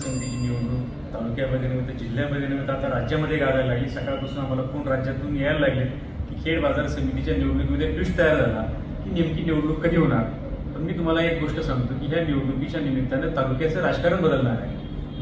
समितीची निवडणूक तालुक्यामध्ये नव्हे जिल्ह्यामध्ये नव्हे आता राज्यामध्ये गावायला लागली. सकाळपासून आम्हाला फोन राज्यातून यायला लागले की खेड बाजार समितीच्या निवडणुकीमध्ये ट्विस्ट तयार झाला की नेमकी निवडणूक कधी होणार? पण मी तुम्हाला एक गोष्ट सांगतो की ह्या निवडणुकीच्या निमित्तानं तालुक्याचं राजकारण बदलणार आहे.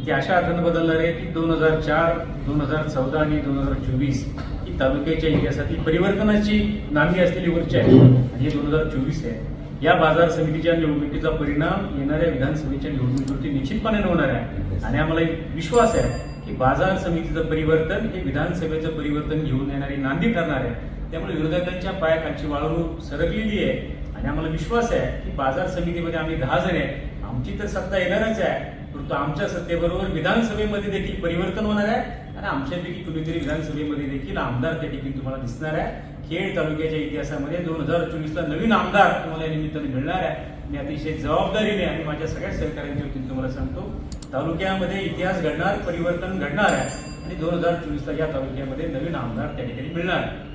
ती अशा अर्थानं बदलणार आहे की दोन हजार चार दोन हजार चौदा आणि दोन हजार चोवीस ही तालुक्याच्या इतिहासातील परिवर्तनाची नांदी असलेली वर्ष आहे. आणि हे दोन हजार चोवीस आहे. या बाजार समितीच्या निवडणुकीचा परिणाम येणाऱ्या विधानसभेच्या निवडणुकीवरती निश्चितपणे होणार आहे. आणि आम्हाला एक विश्वास आहे की बाजार समितीचं परिवर्तन हे विधानसभेचं परिवर्तन घेऊन येणारी नांदी ठरणार आहे. त्यामुळे विरोधकांच्या पायाखालची वाळू सरकलेली आहे. आणि आम्हाला विश्वास आहे की बाजार समितीमध्ये आम्ही दहा जण आहे. आमची तर सत्ता येणारच आहे. परंतु आमच्या सत्तेबरोबर विधानसभेमध्ये देखील परिवर्तन होणार आहे. आणि आमच्यापैकी कुणीतरी विधानसभेमध्ये देखील आमदार त्या ठिकाणी तुम्हाला दिसणार आहे. खेड तालुक्याच्या इतिहासामध्ये दोन हजार चोवीसला नवीन आमदार तुम्हाला या निमित्ताने मिळणार आहे. मी अतिशय जबाबदारीने आणि माझ्या सगळ्या सहकार्यांच्या वतीने तुम्हाला सांगतो तालुक्यामध्ये इतिहास घडणार परिवर्तन घडणार आहे. आणि दोन हजार चोवीसला या तालुक्यामध्ये नवीन आमदार त्या ठिकाणी मिळणार आहे.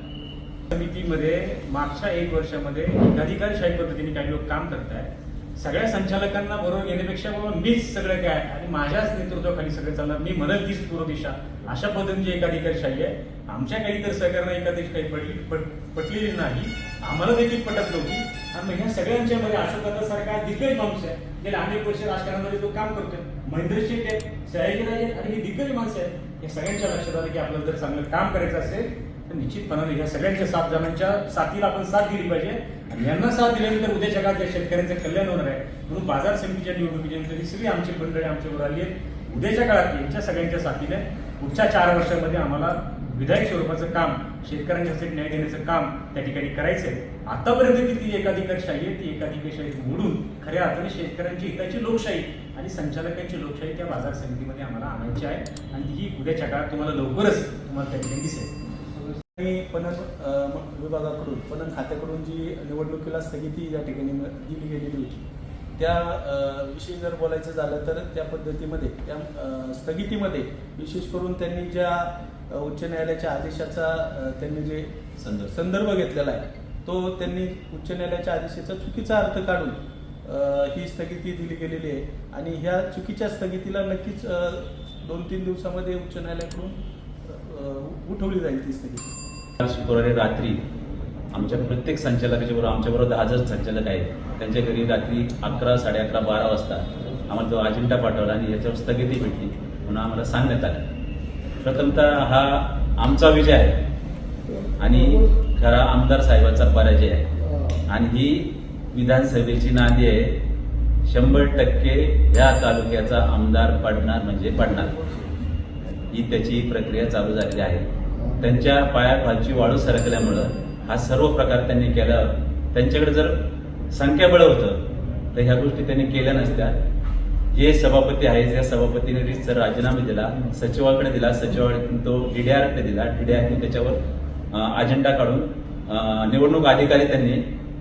समितीमध्ये मागच्या एक वर्षामध्ये एकाधिकारशाही पद्धतीने काही लोक काम करत आहेत सगळ्या संचालकांना बरोबर घेण्यापेक्षा बाबा मीच सगळं काय आणि माझ्याच नेतृत्वाखाली सगळं चालणार मी म्हणत तीच पूर्व दिशा. अशा पद्धतीची एकाधिकारशाही आहे. आमच्या काही तर सहकार्यांना एकाधिकारी पडली पट पटलेली नाही. आम्हाला देखील पटत नव्हती. आणि ह्या सगळ्यांच्या मध्ये अशोकाचा सारखा दिग्गज माणूस आहे. गेल्या अनेक वर्ष राजकारणामध्ये तो काम करतोय. महेंद्र शेठ आहेत सयाजी राजे आणि हे दिग्गज माणसं आहेत. या सगळ्यांच्या लक्षात आलं की आपल्याला जर चांगलं काम करायचं असेल तर निश्चितपणाने ह्या सगळ्यांच्या सात जणांच्या साथीला आपण साथ दिली पाहिजे. आणि यांना साथ दिल्यानंतर उद्याच्या काळात या शेतकऱ्यांचं कल्याण होणार आहे. म्हणून बाजार समितीच्या निवडणुकीच्या सगळी आमची मंडळी आमच्यावर आली आहेत. उद्याच्या काळात यांच्या सगळ्यांच्या साथीने पुढच्या चार वर्षामध्ये आम्हाला विधायक स्वरूपाचं काम शेतकऱ्यांच्यासाठी न्याय देण्याचं काम त्या ठिकाणी करायचं आहे. आतापर्यंत ती एकाधिकारशाही आहे ती एकाधिकारशाही मोडून खऱ्या अर्थाने शेतकऱ्यांची हिताची लोकशाही आणि संचालकांची लोकशाही त्या बाजार समितीमध्ये आम्हाला आणायची आहे. आणि ही उद्याच्या काळात तुम्हाला लवकरच तुम्हाला त्या ठिकाणी दिसेल. आणि पणन विभागाकडून पणन खात्याकडून जी निवडणुकीला स्थगिती या ठिकाणी दिली गेलेली होती त्या विषयी जर बोलायचं झालं तर त्या पद्धतीमध्ये त्या स्थगितीमध्ये विशेष करून त्यांनी ज्या उच्च न्यायालयाच्या आदेशाचा त्यांनी जे संदर्भ. संदर्भ घेतलेला आहे तो त्यांनी उच्च न्यायालयाच्या आदेशाचा चुकीचा अर्थ काढून ही स्थगिती दिली गेलेली आहे आणि ह्या चुकीच्या स्थगितीला नक्कीच दोन तीन दिवसामध्ये उच्च न्यायालयाकडून उठवली जाईल ती स्थगिती शुक्रवारी रात्री आमच्या प्रत्येक संचालकाच्या बरोबर आमच्याबरोबर दहा जण संचालक आहेत. त्यांच्या घरी रात्री अकरा साडे अकरा बारा वाजता आम्हाला तो अजिंठा पाठवला आणि याच्यावर स्थगिती भेटली. म्हणून आम्हाला सांगण्यात आलं. प्रथमतः हा आमचा विजय आहे. आणि खरा आमदार साहेबाचा पराजय आहे. आणि ही विधानसभेची नांदी आहे. शंभर टक्के ह्या तालुक्याचा आमदार पडणार म्हणजे पडणार. ही त्याची प्रक्रिया चालू झालेली आहे. त्यांच्या पायाखालची वाळू सरकल्यामुळं हा सर्व प्रकार त्यांनी केला. त्यांच्याकडे जर संख्याबळ होतं तर ह्या गोष्टी त्यांनी केल्या नसत्या. जे सभापती आहे त्या सभापतीने रितसर राजीनामा दिला सचिवाकडे दिला सचिवाकडे तो डीडीआरकडे दिला डीडीआरने त्याच्यावर अजेंडा काढून निवडणूक अधिकारी त्यांनी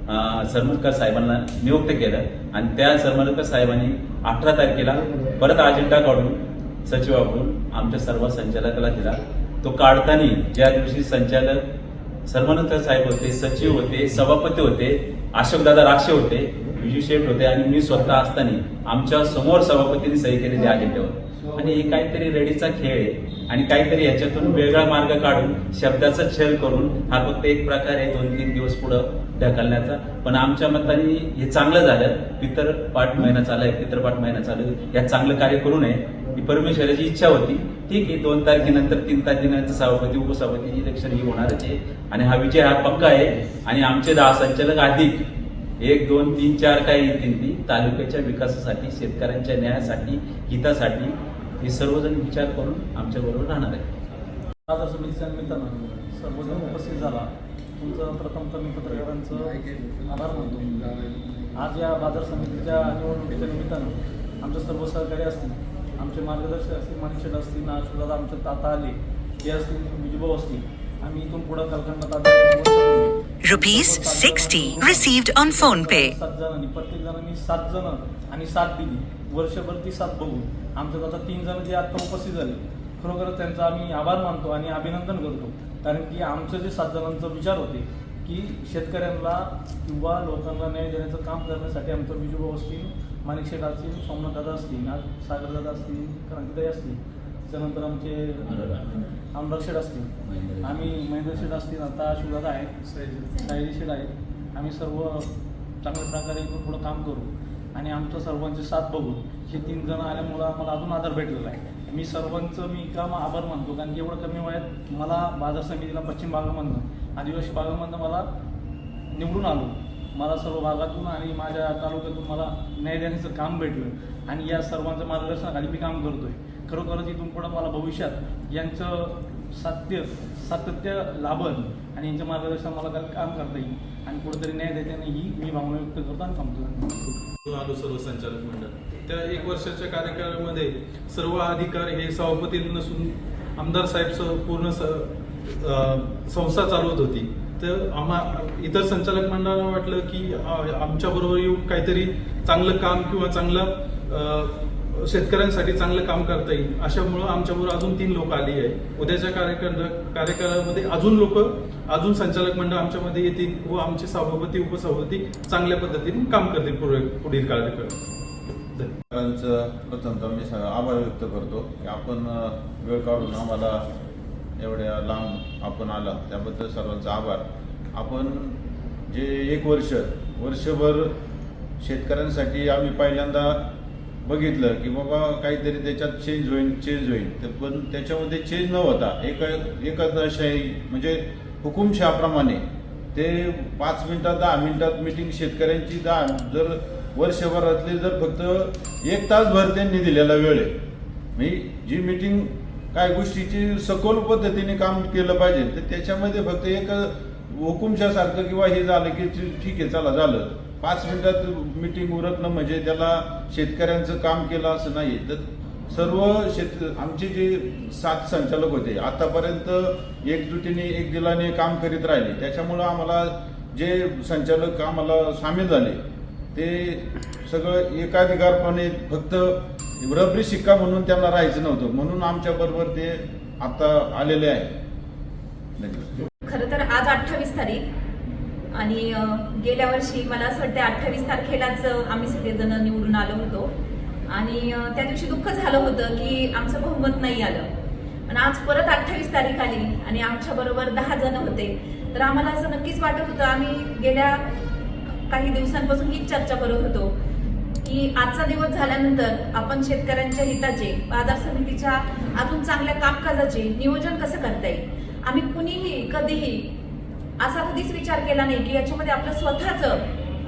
अं, साहेबांना नियुक्त केलं. आणि त्या सरमुलकर साहेबांनी अठरा तारखेला परत अजेंडा काढून सचिवाकडून आमच्या सर्व संचालकाला दिला. तो काढताना ज्या दिवशी संचालक सर्वानंद साहेब होते सचिव होते सभापती होते अशोकदादा राक्षे होते विजू शेठ होते आणि मी स्वतः असताना आमच्यासमोर सभापतींनी सही केलेली अजेंड्यावर आणि हे काहीतरी रेडीचा खेळ आहे. आणि काहीतरी याच्यातून वेगळा मार्ग काढून शब्दाचा छल करून हा फक्त एक प्रकार आहे दोन तीन दिवस पुढं ढकलण्याचा. पण आमच्या मताने हे चांगलं झालं. पितर पाठ महिना चालू आहे पितरपाठ महिना चालू आहे. यात चांगलं कार्य करू नये. ही परमेश्वराची इच्छा होती. ठीक आहे दोन तारखेनंतर तीन तारखेनंतर सभापती उपसभापतीची इलेक्शन ही होणारच आहे. आणि हा विजय हा पक्का आहे. आणि आमचे दहा संचालक अधिक. एक दोन तीन चार काय येतील ती तालुक्याच्या विकासासाठी शेतकऱ्यांच्या न्यायासाठी हितासाठी हे सर्वजण विचार करून आमच्या बरोबर राहणार आहे बाजार समितीच्या निमित्तानं सर्वजण उपस्थित झाला. तुमचं प्रथमतः मी पत्रकारांचं आभार मानतो. आज या बाजार समितीच्या निवडणुकीच्या निमित्तानं आमचं सर्व सहकारी असतील आमचे मार्गदर्शक असतील माणिकशेठ असतील नाशदादा आमचे ताता आले हे असतील विजूभाऊ असतील आम्ही इथून पुढं कालखंडात Rupees 60 received on PhonePe. सात जणांनी प्रत्येक जणांनी सात जण आणि साथ दिली. वर्षभर ती साथ बघून. आमच्यात आता तीन जण जे आता उपस्थित झाले खरोखर त्यांचा आम्ही आभार मानतो आणि अभिनंदन करतो. कारण की आमचं जे सात जणांचा विचार होते की शेतकऱ्यांना किंवा लोकांना न्याय देण्याचं काम करण्यासाठी आमचं विजूभाऊ असतील माणिक शेठ असतील सोमनाथ दादा असतील आज सागर दादा असतील क्रांतीताई असतील त्याच्यानंतर आमचे आमदार शेठ असतील. आम्ही महेंद्र शेठ असतील आता शिवदादा आहेत सायली शेठ आहेत. आम्ही सर्व चांगल्या प्रकारे पुढं काम करू आणि आमचं सर्वांचे साथ बघू. हे तीन जण आल्यामुळं आम्हाला अजून आधार भेटलेला आहे. मी सर्वांचं मी काम आभार मानतो कारण की एवढं कमी वयात मला बाजार समितीला पश्चिम भागामधनं आदिवासी भागामधनं मला निवडून आलो. मला सर्व भागातून आणि माझ्या तालुक्यातून मला न्याय देण्याचं काम भेटलं. आणि या सर्वांचं मार्गदर्शनाखाली मी काम करतोय. खरोखरच इथून पुढं मला भविष्यात यांचं सात्य सातत्य लाभन आणि यांच्या मार्गदर्शन मला काय काम करता येईल. आणि कुठेतरी न्याय देताना ही मी भावना व्यक्त करतो आणि थांबतो. आलो सर्व संचालक मंडळ. त्या एक वर्षाच्या कार्यकाळामध्ये सर्व अधिकार हे सभापती नसून आमदार साहेब सह पूर्ण स संस्था चालवत होती. तर आम्हा इतर संचालक मंडळाला वाटलं की आमच्या बरोबर येऊन काहीतरी चांगलं काम किंवा चांगलं शेतकऱ्यांसाठी चांगलं काम करता येईल. अशामुळं आमच्याबरोबर अजून तीन लोक आली आहे उद्याच्या कार्यकाळ कार्यकाळामध्ये अजून लोक अजून संचालक मंडळ आमच्यामध्ये येतील व आमचे सभापती उपसभापती चांगल्या पद्धतीने काम करतील पुढे पुढील कार्यकाळ प्रथमतः मी आभार व्यक्त करतो की आपण वेळ काढून आम्हाला एवढ्या लांब आपण आला त्याबद्दल सर्वांचा आभार. आपण जे एक वर्ष वर्षभर शेतकऱ्यांसाठी आम्ही पहिल्यांदा बघितलं की बाबा काहीतरी त्याच्यात चेंज होईल चेंज होईल. तर पण त्याच्यामध्ये चेंज न होता एका एकादशाही म्हणजे हुकुमशाप्रमाणे ते पाच मिनिटात दहा मिनिटात मिटिंग शेतकऱ्यांची दहा जर वर्षभरातले जर फक्त एक तासभर त्यांनी दिलेला वेळ आहे. मी जी मिटिंग काय गोष्टीची सखोल पद्धतीने काम केलं पाहिजे. तर त्याच्यामध्ये फक्त एक हुकुमशासारखं किंवा हे झालं की ठीक आहे चला झालं. पाच मिनिटात मिटिंग उरकणं म्हणजे त्याला शेतकऱ्यांचं काम केलं असं नाही तर सर्व शेत आमचे जे सात संचालक होते आतापर्यंत एकजुटीने एक दिलाने काम करीत राहिले. त्याच्यामुळं आम्हाला जे संचालक आम्हाला सामील झाले ते सगळं एकाधिकारपणे फक्त रबरी शिक्का म्हणून त्यांना राहायचं नव्हतं. म्हणून आमच्या बरोबर ते आता आलेले आहे. खर खरं तर आज अठ्ठावीस तारीख आणि गेल्या वर्षी मला असं वाटतं अठ्ठावीस तारखेलाच आम्ही सगळेजण निवडून आलो होतो. आणि त्या दिवशी दुःख झालं होतं की आमचं बहुमत नाही आलं. पण आज परत अठ्ठावीस तारीख आली आणि आमच्या बरोबर दहा जण होते. तर आम्हाला असं नक्कीच वाटत होतं आम्ही गेल्या काही दिवसांपासून हीच चर्चा करत होतो. की आजचा दिवस झाल्यानंतर आपण शेतकऱ्यांच्या हिताचे बाजार समितीच्या अजून चांगल्या कामकाजाचे नियोजन कसं करता येईल? आम्ही कुणीही कधीही असा कधीच विचार केला नाही की याच्यामध्ये आपलं स्वतःचं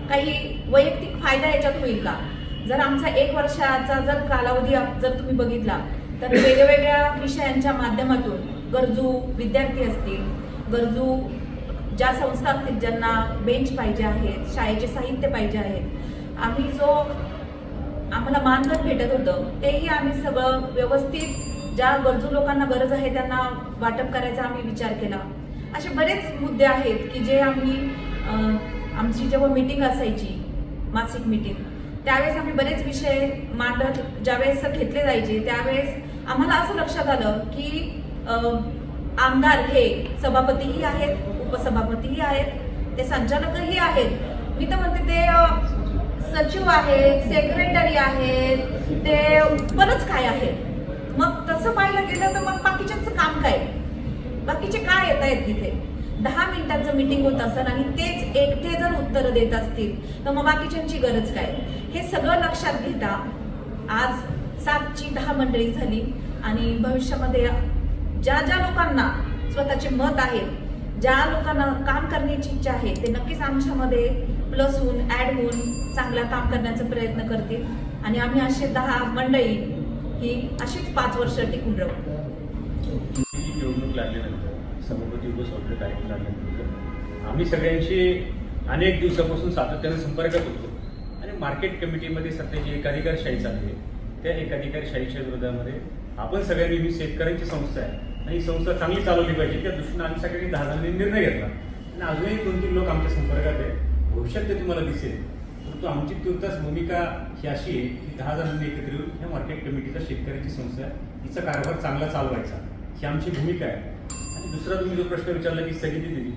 काही वैयक्तिक फायदा याच्यात होईल का? जर आमचा एक वर्षाचा जर कालावधी जर तुम्ही बघितला तर वेगवेगळ्या विषयांच्या माध्यमातून गरजू विद्यार्थी असतील गरजू ज्या संस्था असतील ज्यांना बेंच पाहिजे आहेत शाळेचे साहित्य पाहिजे आहेत आम्ही जो आम्हाला मानधन भेटत होतं. तेही आम्ही सगळं व्यवस्थित ज्या गरजू लोकांना गरज आहे त्यांना वाटप करायचा आम्ही विचार केला. असे बरेच मुद्दे आहेत की जे आम्ही आमची जेव्हा मीटिंग असायची मासिक मीटिंग त्यावेळेस आम्ही बरेच विषय मांडत ज्यावेळेस घेतले जायचे त्यावेळेस आम्हाला असं लक्षात आलं की आमदार हे सभापतीही आहेत उपसभापतीही आहेत ते संचालकही आहेत. मी तर म्हणते ते सचिव आहेत सेक्रेटरी आहेत ते बरंच काय आहे. मग तसं पाहायला गेलं तर मग बाकीच्यांचं काम काय? बाकीचे काय येत आहेत तिथे? दहा मिनिटांचं मीटिंग होत असेल आणि तेच एकटे जर उत्तर देत असतील तर मग बाकीच्यांची गरज काय? हे सगळं लक्षात घेता आज सातची दहा मंडळी झाली आणि भविष्यामध्ये ज्या ज्या लोकांना स्वतःचे मत आहे ज्या लोकांना काम करण्याची इच्छा आहे ते नक्कीच आमच्यामध्ये प्लस होऊन ऍड होऊन चांगला काम करण्याचा प्रयत्न करतील. आणि आम्ही असे दहा मंडळी ही अशीच पाच वर्ष टिकून राहू. निवडणूक लागल्यानंतर सभापती उपसभापती कार्यक्रम लागल्यानंतर आम्ही सगळ्यांशी अनेक दिवसापासून सातत्याने संपर्कात होतो आणि मार्केट कमिटीमध्ये सध्या जी एकाधिकारशाही चालली आहे त्या एकाधिकारशाहीच्या विरोधामध्ये आपण सगळ्यांनी ही शेतकऱ्यांची संस्था आहे. आणि ही संस्था चांगली चालवली पाहिजे त्या दृष्टीने आम्ही सगळ्यांनी दहा जणांनी निर्णय घेतला. आणि अजूनही दोन तीन लोक आमच्या संपर्कात आहे भविष्यात ते तुम्हाला दिसेल. परंतु आमची तुर्तास भूमिका ही अशी आहे की दहा जणांनी एकत्र येऊन ह्या मार्केट कमिटीचा शेतकऱ्यांची संस्था हिचा कारभार चांगला चालवायचा. ही आमची भूमिका आहे. आणि दुसरा तुम्ही जो प्रश्न विचारला की स्थगिती दिली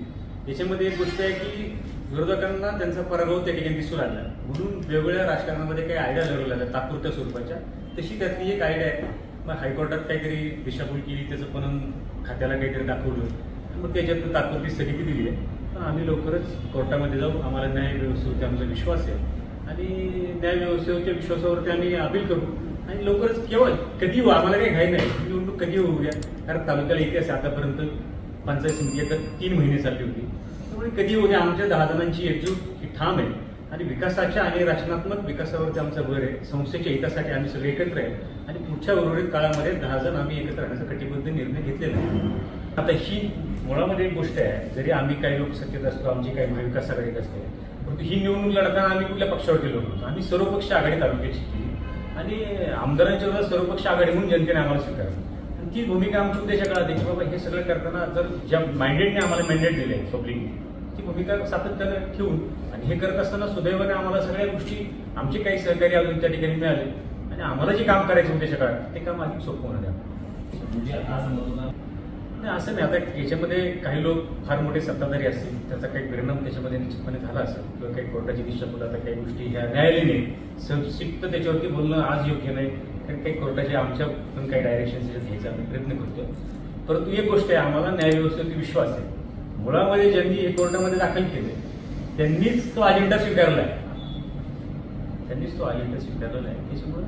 याच्यामध्ये एक गोष्ट आहे की विरोधकांना त्यांचा पराभव त्या ठिकाणी दिसू लागला म्हणून वेगवेगळ्या राजकारणामध्ये काही आयडिया लढवल्या जातात तात्पुरत्या स्वरूपाच्या. तशी त्यातली एक आयडिया आहे. मग हायकोर्टात काहीतरी दिशाभूल केली त्याचं पण खात्याला काहीतरी दाखवलं. मग त्याच्यातून तात्पुरती स्थगिती दिली आहे. पण आम्ही लवकरच कोर्टामध्ये जाऊ. आम्हाला न्याय व्यवस्थेवरती आमचा विश्वास आहे. आणि न्याय व्यवस्थेवरच्या विश्वासावरती आम्ही अपील करू. आणि लवकरच केवळ कधी होऊ आम्हाला काही घाई नाही. निवडणूक कधी होऊ द्या कारण तालुक्याला इतिहास आतापर्यंत पंचायत समिती एकदा तीन महिने चालली होती. त्यामुळे कधी होऊ द्या आमच्या दहा जणांची एकजूट ही ठाम आहे. आणि विकासाच्या आणि रचनात्मक विकासावरती आमचा भर आहे. संस्थेच्या हितासाठी आम्ही सगळे एकत्र आहे. आणि पुढच्या उर्वरित काळामध्ये दहा जण आम्ही एकत्र राहण्याचा कटिबद्ध निर्णय घेतलेला आहे. आता ही मुळामध्ये एक गोष्ट आहे जरी आम्ही काही लोक सत्तेत असतो आमची काही महाविकास आघाडीत असते परंतु ही निवडणूक लढताना आम्ही कुठल्या पक्षावरती होतो? आम्ही सर्वपक्ष आघाडी तालुक्याची केली आणि आमदारांच्या विरोधात सर्वपक्ष आघाडी म्हणून जनतेने आम्हाला स्वीकारली आणि ती भूमिका आमची उद्याच्या काळात आहे की बाबा हे सगळं करताना जर ज्या माइंडेडने आम्हाला मॅन्डेट दिले आहे पब्लिकने ती भूमिका सातत्यानं ठेवून आणि हे करत असताना सुदैवाने आम्हाला सगळ्या गोष्टी आमचे काही सहकारी अजून त्या ठिकाणी मिळाले. आणि आम्हाला जे काम करायचं उद्याच्या काळात ते काम अधिक सोपं होणार आहे. म्हणजे नाही असं नाही. आता याच्यामध्ये काही लोक फार मोठे सत्ताधारी असतील. त्याचा काही परिणाम त्याच्यामध्ये निश्चितपणे झाला असेल. किंवा काही कोर्टाची दिशाभूल आता काही गोष्टी ह्या न्यायालयाने संक्षिप्त त्याच्यावरती बोलणं आज योग्य नाही. कारण काही कोर्टाचे आमच्या पण काही डायरेक्शन घ्यायचा आम्ही प्रयत्न करतो परंतु एक गोष्ट आहे आम्हाला न्यायव्यवस्थेवरती विश्वास आहे. मुळामध्ये ज्यांनी हे कोर्टामध्ये दाखल केले त्यांनीच तो अजेंडा स्वीकारला आहे त्यांनीच तो अजेंडा स्वीकारलेला आहे. त्याच्यामुळे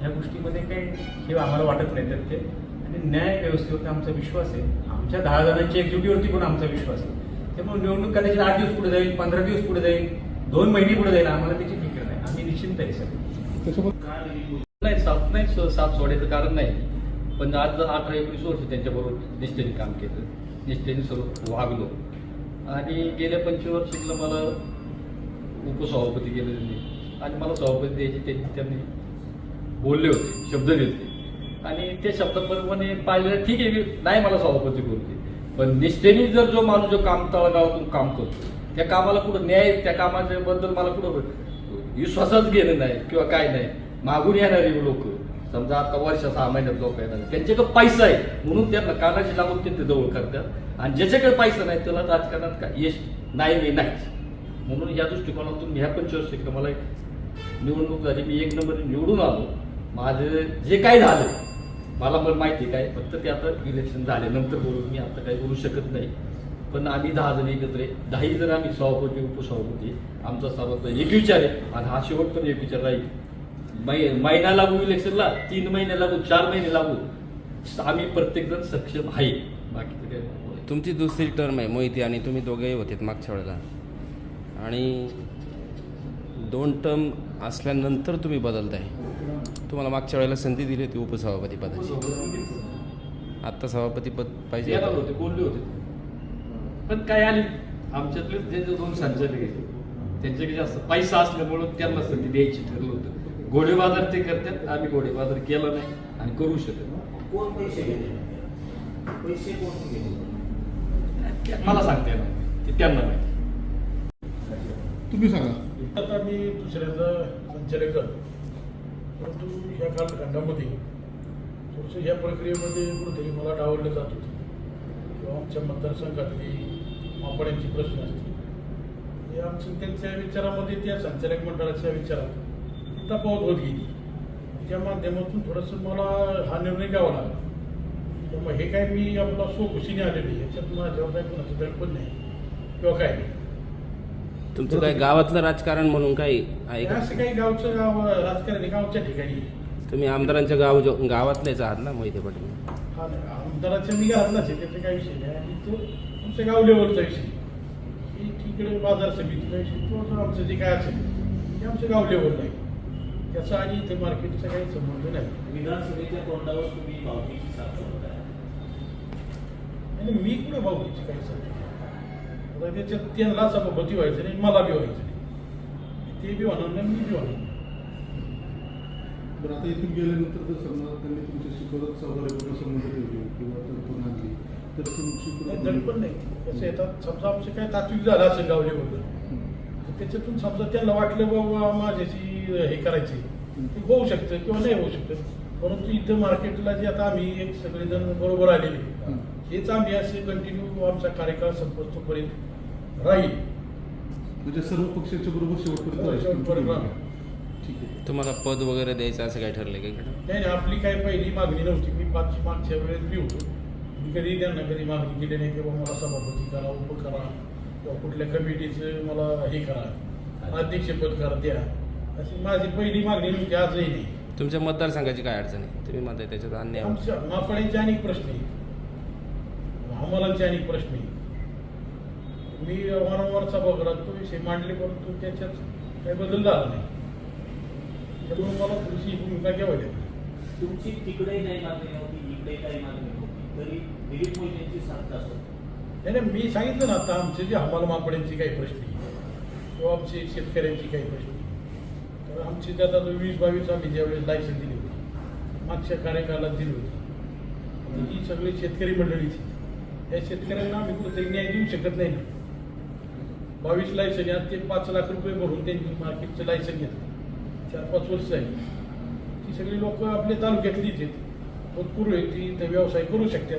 ह्या गोष्टीमध्ये काही हे आम्हाला वाटत नाही. तर ते आणि न्याय व्यवस्थेवरती आमचा विश्वास आहे. आमच्या दहा जणांच्या एकजुटीवरती पण आमचा विश्वास आहे. त्यामुळे निवडणूक कदाचित आठ दिवस पुढे जाईल पंधरा दिवस पुढे जाईल दोन महिने पुढे जाईल आम्हाला त्याची फिकर नाही. आम्ही निश्चिंत आहे सर. नाही साप नाही स- साप सोडायचं कारण नाही. पण आज अठरा एकोणीस वर्ष त्यांच्याबरोबर निष्ठेने काम केलं निष्ठेने सर्व वागलो. आणि गेल्या पंचवर्षीतलं मला उपसभापती केलं त्यांनी आणि मला सभापती द्यायची त्यांनी त्यांनी बोलले होते शब्द दिले आणि आणि शब्द शब्दाप्रमाणे पाळले ठीक आहे नाही मला सभापती बोलते पण निष्ठेने जर जो माणूस जो काम तळगावातून काम करतो त्या कामाला कुठं न्याय त्या कामाच्या बद्दल मला कुठं विश्वासच घेणं नाही किंवा काय नाही. मागून येणारे लोक समजा आता वर्ष सहा महिन्यात लोक येणार त्यांच्याकडे पैसा आहे म्हणून त्यांना कानाची लागून ते जवळ करतात. आणि ज्याच्याकडे पैसा नाही त्याला राजकारणात काय यश नाही नाही. नाहीच म्हणून या दृष्टिकोनातून ह्या पंचवर्ष मला एक निवडणूक झाली. मी एक नंबर निवडून आलो. माझं जे काय झालं मला पण माहिती आहे काय फक्त ते आता इलेक्शन झाले नंतर बोलून मी आता काही बोलू शकत नाही. पण आम्ही दहा जण एकत्र आहे. दहाही जण आम्ही सभापती उपसभापती आमचा सर्वात एक विचार आहे. आणि हा शेवट पण एक विचार राहील. महिना लागू इलेक्शनला तीन महिने लागू चार महिने लागू. आम्ही प्रत्येक जण सक्षम आहे. बाकीचं काय तुमची दुसरी टर्म आहे मोहिती आणि तुम्ही दोघेही होते मागच्या वेळेला. आणि दोन टर्म असल्यानंतर तुम्ही बदलताय. तुम्हाला मागच्या वेळेला संधी दिली होती उपसभापती पदाची. आत्ता सभापती पद पाहिजे होतं. होते बोलले होते? पण काय आले? आमच्यातले जे जे दोन संचालक आहेत त्यांच्याकडे जास्त पैसा असल्यामुळं त्यांना संधी द्यायची ठरलं होतं. घोडेबाजार ते करतात आम्ही घोडेबाजार केला नाही आणि करू शकत नाही. मला सांगता येणार ते त्यांना नाही तुम्ही सांगा. आता मी दुसऱ्यांदा संचालक झालो. परंतु या कालखंडामध्ये थोडंसं ह्या प्रक्रियेमध्ये कुठेतरी मला डावललं जात होतं. किंवा आमच्या मतदारसंघातली मापड्यांची प्रश्न असतील. हे आमच्या त्यांच्या विचारामध्ये त्या संचालक मंडळाच्या विचारात तफावत होत गेली. त्या माध्यमातून थोडंसं मला हा निर्णय घ्यावा लागला. त्यामुळे हे काय मी आपला स्वखुशीने आलेलो आहे. याच्यात माझ्यावर काय कोणाचं दडपण नाही. किंवा काय नाही. तुमचं काय गावातलं राजकारण म्हणून काही आहे का? असं काही गावचं गाव राजकारण आहे, गावच्या ठिकाणी. तुम्ही आमदारांच्या गाव गावातलेच आहात ना मोहिते पाटील? हा नाही, आमदाराच्या मी घातलाच आहे त्याचा काही विषय नाही. आणि तो आमच्या गाव लेवलचा विषय ही तिकडे बाजार समितीचा विषय तो जो आमचं जे काय असेल ते आमचं गाव लेवलला आहे. त्याचा आणि इथे मार्केटचा काही संबंध नाही. विधानसभेच्या तोंडावर तुम्ही भावकीची साथ सोडताय आणि मी कुठं भाऊकीची काही सांगतो आता त्याच्यात त्यांना सभापती व्हायचं नाही मला बी व्हायचं नाही. ते बी होणार नाही मी बी होणार बरं आता इथून गेल्यानंतर जर समजा त्यांनी तुमच्याशी परत सौदार्यपूर्ण संबंध ठेवले किंवा तडफड आणली तर तुमची नाही, कसं येतात समजा आमचं काय तात्विक झालं असेल गाव लेवलला तर त्याच्यातून समजा त्यांना वाटलं बाबा माझ्याशी हे करायचे ते होऊ शकतं किंवा नाही होऊ शकत. परंतु इथं मार्केटला जे आता आम्ही एक सगळेजण बरोबर आलेले. हेच आम्ही असे कंटिन्यू आमचा कार्यकाळ संपतोपर्यंत राहील. म्हणजे सर्व पक्षांच्या बरोबर शेवटपर्यंत. ठीक आहे. तुम्हाला पद वगैरे द्यायचं असं काय ठरलं की नाही नाही, आपली काही पहिली मागणी नव्हती. मी पाच मागच्या वेळेस मी होतो. मी कधी त्यांना कधी मागणी केली नाही की बाबा मला सभापती करा उप करा किंवा कुठल्या कमिटीचं मला हे करा अध्यक्षपद करा द्या. अशी माझी पहिली मागणी नव्हती. आजही नाही. तुमच्या मतदारसंघाची काय अडचण आहे? तुम्ही म्हणताय त्याच्यात अन्याय. आमच्या मापड्यांचे अनेक प्रश्न आहेत. हमालांचे अनेक प्रश्न मी वारंवार सभागृहात तो विषय मांडले परंतु त्याच्यात काही बदल झाला नाही. त्यामुळे मला ही भूमिका घ्यावी लागली. तुमची तिकडेही नाही मागणी नव्हती इकडे काही मागणी नव्हती तरी दिलीप मोहितेंची साथ असत नाही मी सांगितलं ना आता आमचे जे हमाल मापड्यांचे काही प्रश्न किंवा आमचे शेतकऱ्यांची काही प्रश्न. तर आमची त्यात आता वीस बावीस आम्ही ज्यावेळेस लायसन दिली होती मागच्या कार्यकालात दिली होती. ही सगळी शेतकरी मंडळीची या शेतकऱ्यांना आम्ही कुठेतरी न्याय देऊ शकत नाही. ना बावीस लायसन यात ते पाच लाख रुपये भरून त्यांनी मार्केटचं लायसन घेतलं. चार पाच वर्ष झाली. ती सगळी लोक आपल्या तालुक्यातलीच आहेत. होतपूर्व आहेत ती इथं व्यवसाय करू शकतात.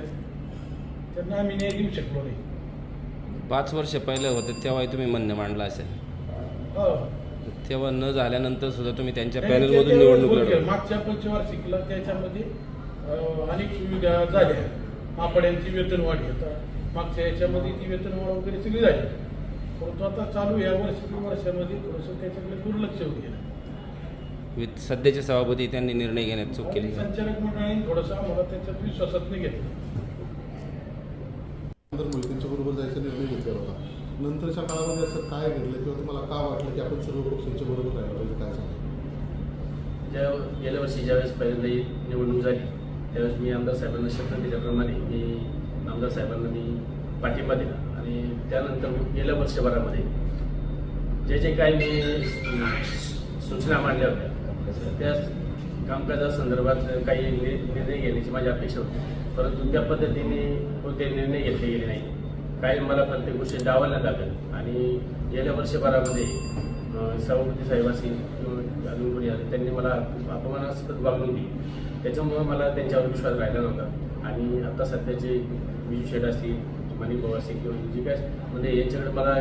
त्यांना आम्ही न्याय देऊ शकलो नाही. पाच वर्ष पहिले होते तेव्हाही तुम्ही म्हणणं मांडलं असेल. हो. तेव्हा न झाल्यानंतर सुद्धा तुम्ही त्यांच्या पॅनलमधून निवडणूक आहे. लढवली. मागच्या पंचवार्षिकला त्याच्यामध्ये अं, अनेक सुविधा झाल्या. मापड्यांची वेतनवाढ आता मागच्या याच्यामध्ये ती वेतनवाढ वगैरे सगळी झाली. परंतु आता चालू या वर्षी दोन वर्षामध्ये थोडंसं त्याच्याकडे दुर्लक्ष होत गेलं. सध्याचे सभापती त्यांनी निर्णय घेण्यात चूक केली. आणि संचालक मंडळाने थोडंसं आम्हाला त्याच्यात विश्वासात नाही घेतलं. नंतर मोहितेंच्या बरोबर जायचा निर्णय घेतला होता. नंतरच्या काळामध्ये असं काय घडलं किंवा तुम्हाला का वाटलं की आपण सर्व पक्षांच्या बरोबर राहायला पाहिजे? काय सांगा ज्या गेल्या वर्षी ज्यावेळेस पहिल्यांदा निवडणूक झाली त्यावेळेस मी आमदार साहेबांना शब्द दिल्याप्रमाणे मी आमदार साहेबांना मी पाठिंबा दिला. आणि त्यानंतर गेल्या वर्षभरामध्ये जे जे काही मी सूचना मांडल्या होत्या त्या कामकाजासंदर्भात काही निर्णय घेण्याची माझी अपेक्षा होती. परंतु त्या पद्धतीने कोणते निर्णय घेतले गेले नाही. काही मला प्रत्येक गोष्टी डावायला लागेल आणि गेल्या वर्षभरामध्ये सभापती साहेब असतील अजून कोणी आले त्यांनी मला अपमानास्पद वागणूक दिली. त्याच्यामुळं मला त्यांच्यावर विश्वास राहिला नव्हता. आणि आता सध्याचे विजू शेठ असतील मनी भाऊ असतील किंवा जी काय म्हणजे यांच्याकडे मला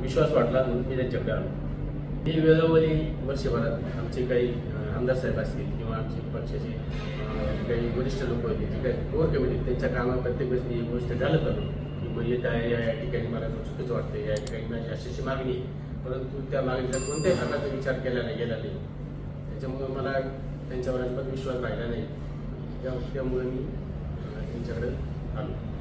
विश्वास वाटला म्हणून मी त्यांच्याकडे आलो. ही वेळोवेळी वर्षभरात आमचे काही आमदार साहेब असतील किंवा आमचे पक्षाचे काही वरिष्ठ लोक होते जे काही कोर कमिटी त्यांच्या कामात प्रत्येक वेळेस मी गोष्ट घालत आलो की मग येत आहे या ठिकाणी मला चुकीचं वाटतं या ठिकाणी माझी अशी मागणी परंतु त्या मागणीचा कोणत्याही प्रकारचा विचार केला नाही गेला नाही. त्याच्यामुळे मला त्यांच्यावर अजिबात विश्वास राहिला नाही. त्यामुळे मी त्यांच्याकडे आलो.